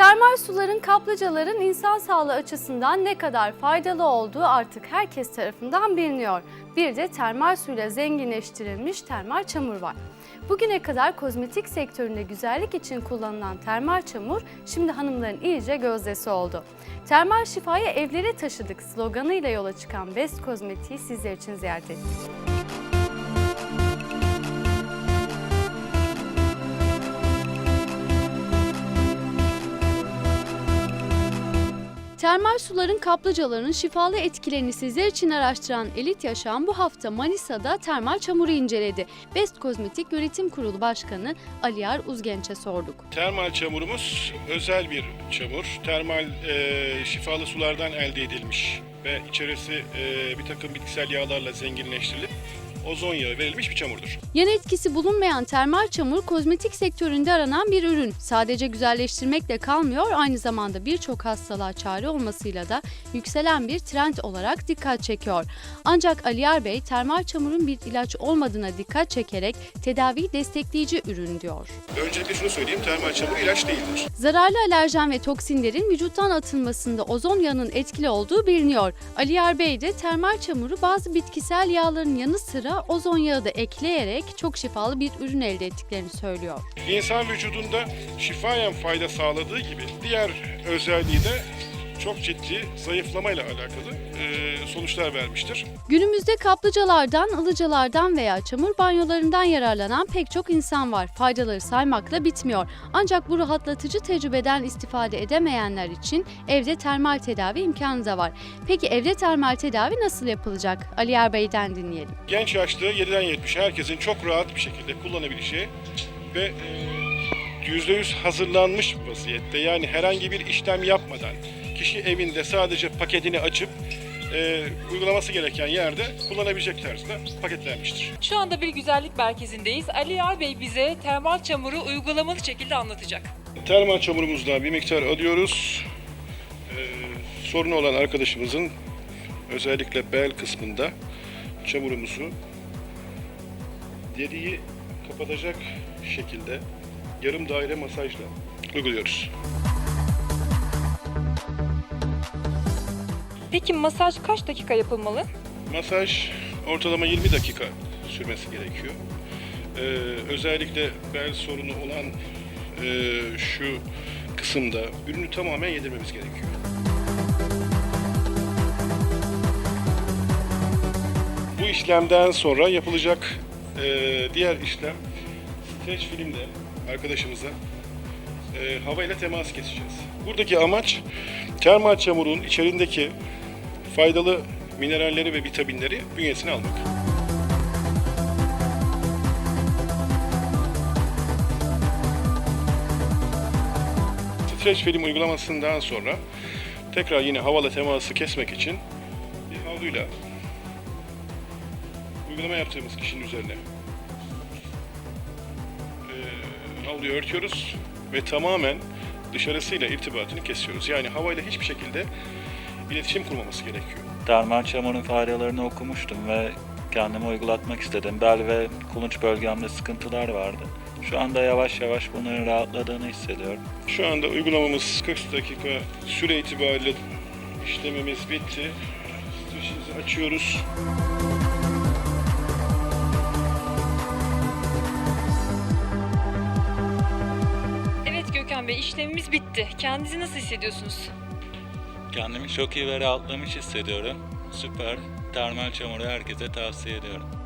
Termal suların kaplıcaların insan sağlığı açısından ne kadar faydalı olduğu artık herkes tarafından biliniyor. Bir de termal suyla zenginleştirilmiş termal çamur var. Bugüne kadar kozmetik sektöründe güzellik için kullanılan termal çamur şimdi hanımların iyice gözdesi oldu. Termal şifayı evlere taşıdık sloganıyla yola çıkan Best Kozmetik'i sizler için ziyaret ettik. Termal suların kaplıcalarının şifalı etkilerini sizler için araştıran Elit Yaşam bu hafta Manisa'da termal çamuru inceledi. Best Kozmetik Yönetim Kurulu Başkanı Aliyar Uzgenç'e sorduk. Termal çamurumuz özel bir çamur. Termal e, şifalı sulardan elde edilmiş ve içerisi e, bir takım bitkisel yağlarla zenginleştirilip ozon yağı verilmiş bir çamurdur. Yan etkisi bulunmayan termal çamur kozmetik sektöründe aranan bir ürün. Sadece güzelleştirmekle kalmıyor, aynı zamanda birçok hastalığa çare olmasıyla da yükselen bir trend olarak dikkat çekiyor. Ancak Aliyar Bey termal çamurun bir ilaç olmadığına dikkat çekerek tedaviyi destekleyici ürün diyor. Öncelikle şunu söyleyeyim, termal çamur ilaç değildir. Zararlı alerjen ve toksinlerin vücuttan atılmasında ozon yağının etkili olduğu biliniyor. Aliyar Bey de termal çamuru bazı bitkisel yağların yanı sıra ozon yağı da ekleyerek çok şifalı bir ürün elde ettiklerini söylüyor. İnsan vücudunda şifayen fayda sağladığı gibi diğer özelliği de çok ciddi zayıflamayla alakalı e, sonuçlar vermiştir. Günümüzde kaplıcalardan, ılıcalardan veya çamur banyolarından yararlanan pek çok insan var. Faydaları saymakla bitmiyor. Ancak bu rahatlatıcı tecrübeden istifade edemeyenler için evde termal tedavi imkanı da var. Peki evde termal tedavi nasıl yapılacak? Ali Yer Bey'den dinleyelim. Genç yaşlı 7'den 70'e herkesin çok rahat bir şekilde kullanabileceği ve e, %100 hazırlanmış vaziyette yani herhangi bir işlem yapmadan kişi evinde sadece paketini açıp e, uygulaması gereken yerde kullanabilecek tarzda paketlenmiştir. Şu anda bir güzellik merkezindeyiz. Ali Yar Bey bize termal çamuru uygulamalı şekilde anlatacak. Termal çamurumuzdan bir miktar alıyoruz. E, sorunu olan arkadaşımızın özellikle bel kısmında çamurumuzu deriyi kapatacak şekilde yarım daire masajla uyguluyoruz. Peki masaj kaç dakika yapılmalı? Masaj ortalama 20 dakika sürmesi gerekiyor. Ee, özellikle bel sorunu olan e, şu kısımda ürünü tamamen yedirmemiz gerekiyor. Bu işlemden sonra yapılacak e, diğer işlem streç filmle arkadaşımıza e, havayla temas keseceğiz. Buradaki amaç termal çamurun içerisindeki faydalı mineralleri ve vitaminleri bünyesine almak. Streç film uygulamasından sonra tekrar yine havalı teması kesmek için bir havluyla uygulama yaptığımız kişinin üzerine e, havluyu örtüyoruz ve tamamen dışarısıyla irtibatını kesiyoruz. Yani havayla hiçbir şekilde iletişim kurmaması gerekiyor. Termal çamurun faydalarını okumuştum ve kendime uygulatmak istedim. Bel ve kulunç bölgemde sıkıntılar vardı. Şu anda yavaş yavaş bunların rahatladığını hissediyorum. Şu anda uygulamamız 40 dakika süre itibariyle işlemimiz bitti. Streçimizi açıyoruz. Evet Gökhan Bey işlemimiz bitti. Kendinizi nasıl hissediyorsunuz? Kendimi çok iyi ve rahatlamış hissediyorum. Süper. Termal çamuru herkese tavsiye ediyorum.